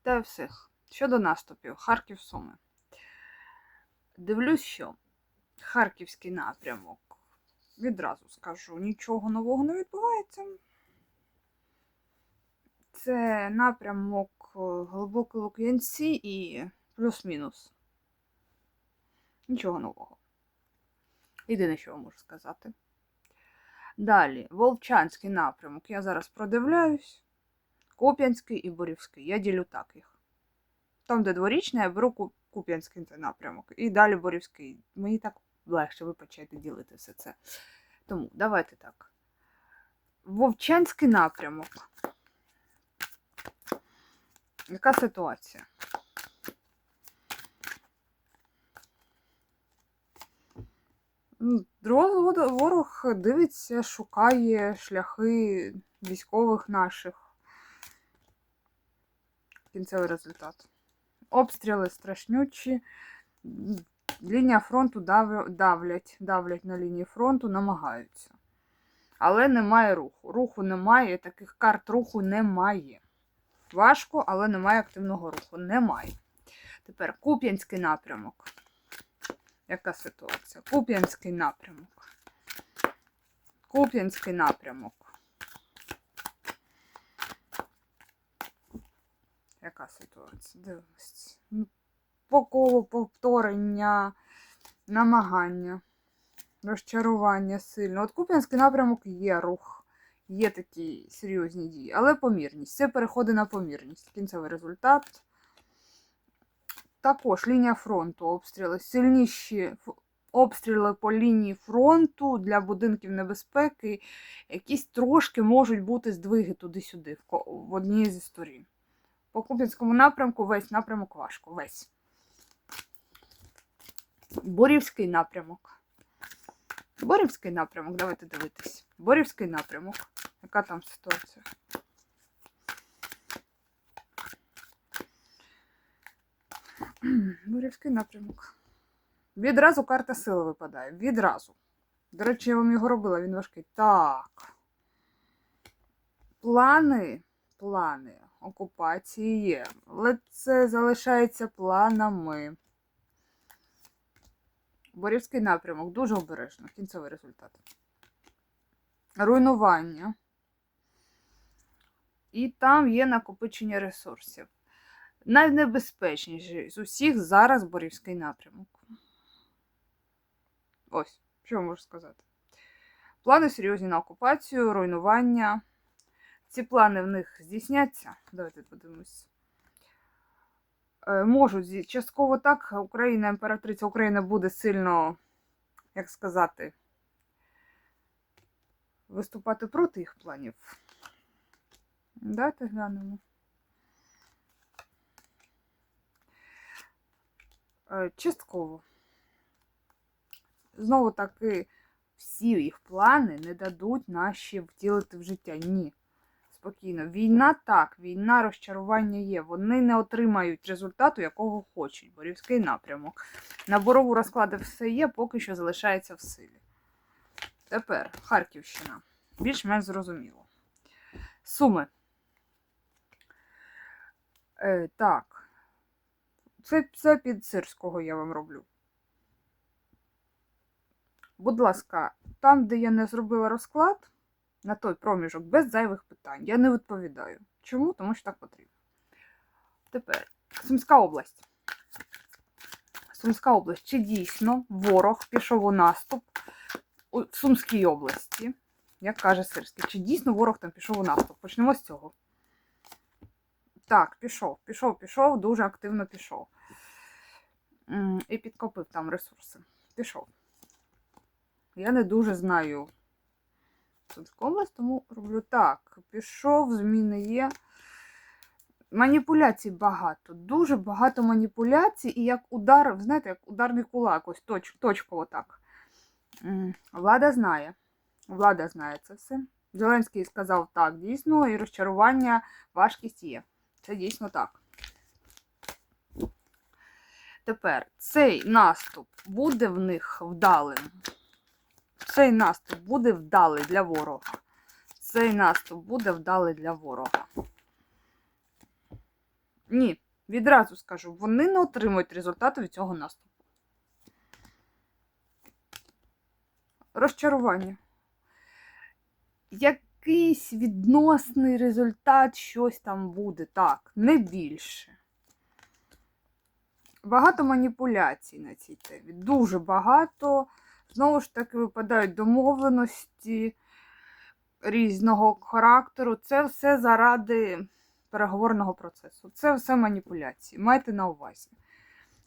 Вітаю всіх. Щодо наступів, Харків Суми. Дивлюсь, що Харківський напрямок. Відразу скажу, нічого нового не відбувається. Це напрямок е, глибокі Лук'янці і плюс-мінус. Нічого нового. Єдине, що я можу сказати. Далі, Вовчанський напрямок. Я зараз продивляюсь. Куп'янський і Борівський. Я ділю так їх. Там, де дворічний, я беру Куп'янський напрямок. І далі Борівський. Мені так легше ви почаєте ділити все це. Тому давайте так. Вовчанський напрямок. Яка ситуація? Дро- Ворог дивиться, шукає шляхи військових наших. Кінцевий результат. Обстріли страшнючі. Лінія фронту дав- давлять, давлять на лінії фронту, намагаються. Але немає руху. Руху немає, таких карт руху немає. Важко, але немає активного руху. Немає. Тепер Куп'янський напрямок. Яка ситуація? Куп'янський напрямок. Куп'янський напрямок. Яка ситуація? Дивимось. Ну, По колу повторення, намагання, розчарування сильно. От Куп'янський напрямок є рух, є такі серйозні дії, але помірність. Це переходи на помірність. Кінцевий результат. Також лінія фронту, обстріли, сильніші обстріли по лінії фронту для будинків небезпеки, якісь трошки можуть бути здвиги туди-сюди, в одній зі сторін. По Куп'янському напрямку весь напрямок важко. Весь. Борівський напрямок. Борівський напрямок, давайте дивитись. Борівський напрямок. Яка там ситуація? Борівський напрямок. Відразу карта сили випадає. Відразу. До речі, я вам його робила, він важкий. Так. Плани, плани окупації є. Але це залишається планами. Борівський напрямок дуже обережно. Кінцевий результат. Руйнування. І там є накопичення ресурсів. Найнебезпечніший з усіх зараз Борівський напрямок. Ось, що можу сказати. Плани серйозні на окупацію, руйнування. Ці плани в них здійсняться. Давайте подивимось. Е, Можуть частково так. Україна, імператриця України буде сильно, як сказати, виступати проти їх планів. Давайте глянемо. Е, Частково. Знову таки, всі їх плани не дадуть наші втілити в життя. Ні. Спокійно. Війна так, війна, розчарування є. Вони не отримають результату, якого хочуть. Борівський напрямок. На борову розклади все є, поки що залишається в силі. Тепер Харківщина. Більш-менш зрозуміло. Суми. Е, так. Це, це під сирського я вам роблю. Будь ласка, там, де я не зробила розклад, на той проміжок без зайвих питань. Я не відповідаю. Чому? Тому що так потрібно. Тепер Сумська область. Сумська область. Чи дійсно ворог пішов у наступ у Сумській області? Як каже Сирський, чи дійсно ворог там пішов у наступ? Почнемо з цього. Так, пішов, пішов, пішов, дуже активно пішов. І підкопив там ресурси. Пішов. Я не дуже знаю Область, тому роблю так. Пішов, зміни є. Маніпуляцій багато, дуже багато маніпуляцій, і як удар, знаєте, як ударний кулак, ось точ, точково так. Влада знає. Влада знає це все. Зеленський сказав так, дійсно, і розчарування, важкість є. Це дійсно так. Тепер цей наступ буде в них вдалим. Цей наступ буде вдалий для ворога. Цей наступ буде вдалий для ворога. Ні, відразу скажу, вони не отримують результати від цього наступу. Розчарування. Якийсь відносний результат, щось там буде, так, не більше. Багато маніпуляцій на цій темі. Дуже багато. Знову ж таки, випадають домовленості різного характеру. Це все заради переговорного процесу. Це все маніпуляції. Майте на увазі.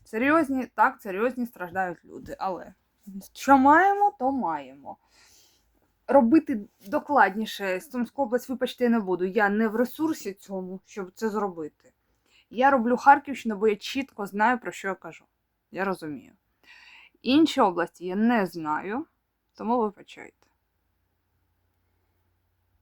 Серйозні, так, серйозні страждають люди. Але що маємо, то маємо. Робити докладніше Сумську область, вибачте, я не буду. Я не в ресурсі цьому, щоб це зробити. Я роблю Харківщину, бо я чітко знаю, про що я кажу. Я розумію. Інші області я не знаю, тому вибачайте.